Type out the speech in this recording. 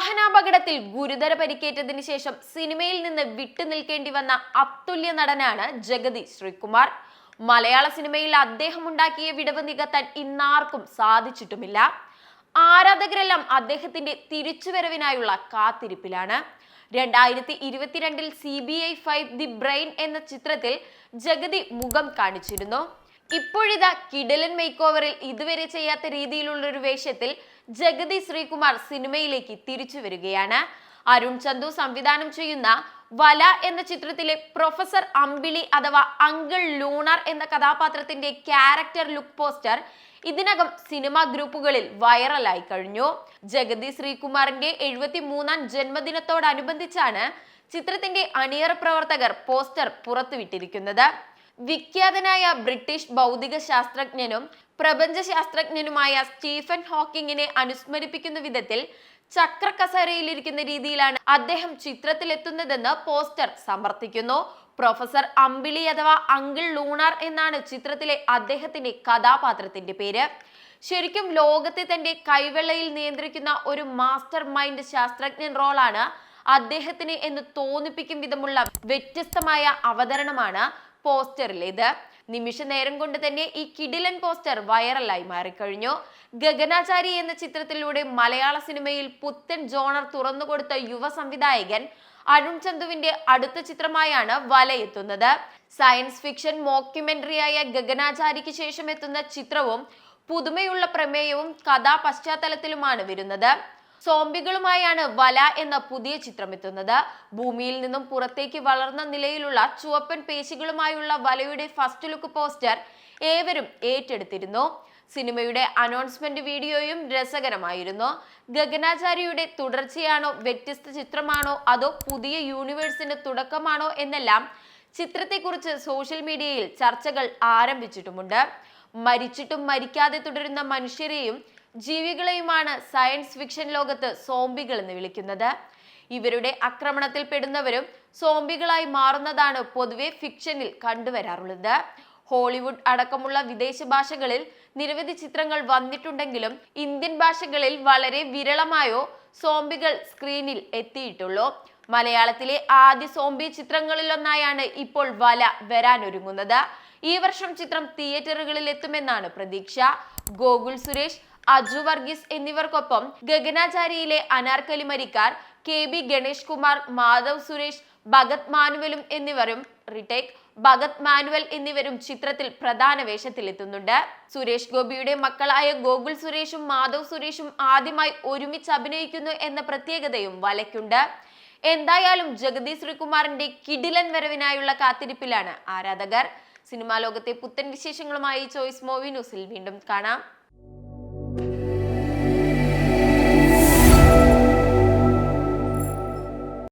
വാഹനാപകടത്തിൽ ഗുരുതര പരിക്കേറ്റതിന് ശേഷം സിനിമയിൽ നിന്ന് വിട്ടുനിൽക്കേണ്ടി വന്ന അതുല്യ നടനാണ് ജഗതി ശ്രീകുമാർ. മലയാള സിനിമയിൽ അദ്ദേഹം ഉണ്ടാക്കിയ വിടവ് നികത്താൻ ഇന്നാർക്കും സാധിച്ചിട്ടുമില്ല. ആരാധകരെല്ലാം അദ്ദേഹത്തിന്റെ തിരിച്ചുവരവിനായുള്ള കാത്തിരിപ്പിലാണ്. രണ്ടായിരത്തി ഇരുപത്തിരണ്ടിൽ C B I five the brain എന്ന ചിത്രത്തിൽ ജഗതി മുഖം കാണിച്ചിരുന്നു. ഇപ്പോഴിതാ കിടലൻ മേക്ക് ഓവറിൽ ഇതുവരെ ചെയ്യാത്ത രീതിയിലുള്ള ഒരു വേഷത്തിൽ ജഗതി ശ്രീകുമാർ സിനിമയിലേക്ക് തിരിച്ചു വരികയാണ്. അരുൺ ചന്തു സംവിധാനം ചെയ്യുന്ന വല എന്ന ചിത്രത്തിലെ പ്രൊഫസർ അമ്പിളി അഥവാ അങ്കിൾ ലൂണർ എന്ന കഥാപാത്രത്തിന്റെ ക്യാരക്ടർ ലുക്ക് പോസ്റ്റർ ഇതിനകം സിനിമാ ഗ്രൂപ്പുകളിൽ വൈറലായി കഴിഞ്ഞു. ജഗതി ശ്രീകുമാറിന്റെ എഴുപത്തി മൂന്നാം ജന്മദിനത്തോടനുബന്ധിച്ചാണ് ചിത്രത്തിന്റെ അണിയറ പ്രവർത്തകർ പോസ്റ്റർ പുറത്തുവിട്ടിരിക്കുന്നത്. വിഖ്യാതനായ ബ്രിട്ടീഷ് ഭൗതിക ശാസ്ത്രജ്ഞനും പ്രപഞ്ച ശാസ്ത്രജ്ഞനുമായ സ്റ്റീഫൻ ഹോക്കിങ്ങിനെ അനുസ്മരിപ്പിക്കുന്ന വിധത്തിൽ ചക്രക്കസേരയിലിരിക്കുന്ന രീതിയിലാണ് അദ്ദേഹം ചിത്രത്തിലെത്തുന്നതെന്ന് പോസ്റ്റർ സമർത്ഥിക്കുന്നു. പ്രൊഫസർ അമ്പിളി അഥവാ അങ്കിൾ ലൂണാർ എന്നാണ് ചിത്രത്തിലെ അദ്ദേഹത്തിന്റെ കഥാപാത്രത്തിന്റെ പേര്. ശരിക്കും ലോകത്തെ തന്റെ കൈവെള്ളയിൽ നിയന്ത്രിക്കുന്ന ഒരു മാസ്റ്റർ മൈൻഡ് ശാസ്ത്രജ്ഞൻ റോളാണ് അദ്ദേഹത്തിന് എന്ന് തോന്നിപ്പിക്കും വിധമുള്ള വ്യത്യസ്തമായ അവതരണമാണ് പോസ്റ്ററിലേത് നിമിഷ നേരം കൊണ്ട് തന്നെ ഈ കിടിലൻ പോസ്റ്റർ വൈറലായി മാറിക്കഴിഞ്ഞു. ഗഗനാചാരി എന്ന ചിത്രത്തിലൂടെ മലയാള സിനിമയിൽ പുത്തൻ ജോണർ തുറന്നുകൊടുത്ത യുവ സംവിധായകൻ അരുൺ ചന്തുവിന്റെ അടുത്ത ചിത്രമായാണ് വലയെത്തുന്നത്. സയൻസ് ഫിക്ഷൻ മോക്യുമെന്ററിയായ ഗഗനാചാരിക്ക് ശേഷം എത്തുന്ന ചിത്രവും പുതുമയുള്ള പ്രമേയവും കഥാ പശ്ചാത്തലത്തിലുമാണ് വരുന്നത്. സോംബികളുമായാണ് വല എന്ന പുതിയ ചിത്രം എത്തുന്നത് ഭൂമിയിൽ നിന്നും പുറത്തേക്ക് വളർന്ന നിലയിലുള്ള ചുവപ്പൻ പേശികളുമായുള്ള വലയുടെ ഫസ്റ്റ് ലുക്ക് പോസ്റ്റർ ഏവരും ഏറ്റെടുത്തിരുന്നു. സിനിമയുടെ അനൗൺസ്മെന്റ് വീഡിയോയും രസകരമായിരുന്നു. ഗഗനാചാരിയുടെ തുടർച്ചയാണോ വ്യത്യസ്ത ചിത്രമാണോ അതോ പുതിയ യൂണിവേഴ്സിന്റെ തുടക്കമാണോ എന്നെല്ലാം ചിത്രത്തെക്കുറിച്ച് സോഷ്യൽ മീഡിയയിൽ ചർച്ചകൾ ആരംഭിച്ചിട്ടുമുണ്ട്. മരിച്ചിട്ടും മരിക്കാതെ തുടരുന്ന മനുഷ്യരെയും ജീവികളെയുമാണ് സയൻസ് ഫിക്ഷൻ ലോകത്ത് സോംബികൾ എന്ന് വിളിക്കുന്നത്. ഇവരുടെ ആക്രമണത്തിൽ പെടുന്നവരും സോംബികളായി മാറുന്നതാണ് പൊതുവെ ഫിക്ഷനിൽ കണ്ടുവരാറുള്ളത്. ഹോളിവുഡ് അടക്കമുള്ള വിദേശ ഭാഷകളിൽ നിരവധി ചിത്രങ്ങൾ വന്നിട്ടുണ്ടെങ്കിലും ഇന്ത്യൻ ഭാഷകളിൽ വളരെ വിരളമായോ സോംബികൾ സ്ക്രീനിൽ എത്തിയിട്ടുള്ളൂ. മലയാളത്തിലെ ആദ്യ സോംബി ചിത്രങ്ങളിലൊന്നായാണ് ഇപ്പോൾ വല വരാനൊരുങ്ങുന്നത്. ഈ വർഷം ചിത്രം തിയേറ്ററുകളിൽ എത്തുമെന്നാണ് പ്രതീക്ഷ. ഗോകുൽ സുരേഷ് അജു വർഗീസ് എന്നിവർക്കൊപ്പം ഗഗനാചാരിയിലെ അനാർക്കലി മരിക്കാർ കെ ബി ഗണേഷ് കുമാർ മാധവ് സുരേഷ് ഭഗത് മാനുവലും എന്നിവരും റിട്ടേക് ഭഗത് മാനുവൽ എന്നിവരും ചിത്രത്തിൽ പ്രധാന വേഷത്തിലെത്തുന്നുണ്ട്. സുരേഷ് ഗോപിയുടെ മക്കളായ ഗോകുൽ സുരേഷും മാധവ് സുരേഷും ആദ്യമായി ഒരുമിച്ച് അഭിനയിക്കുന്നു എന്ന പ്രത്യേകതയും വലയ്ക്കുണ്ട്. എന്തായാലും ജഗതി ശ്രീകുമാറിന്റെ കിടിലൻ വരവിനായുള്ള കാത്തിരിപ്പിലാണ് ആരാധകർ. സിനിമാ ലോകത്തെ പുത്തൻ വിശേഷങ്ങളുമായി ചോയ്സ് മൂവി ന്യൂസിൽ വീണ്ടും കാണാം.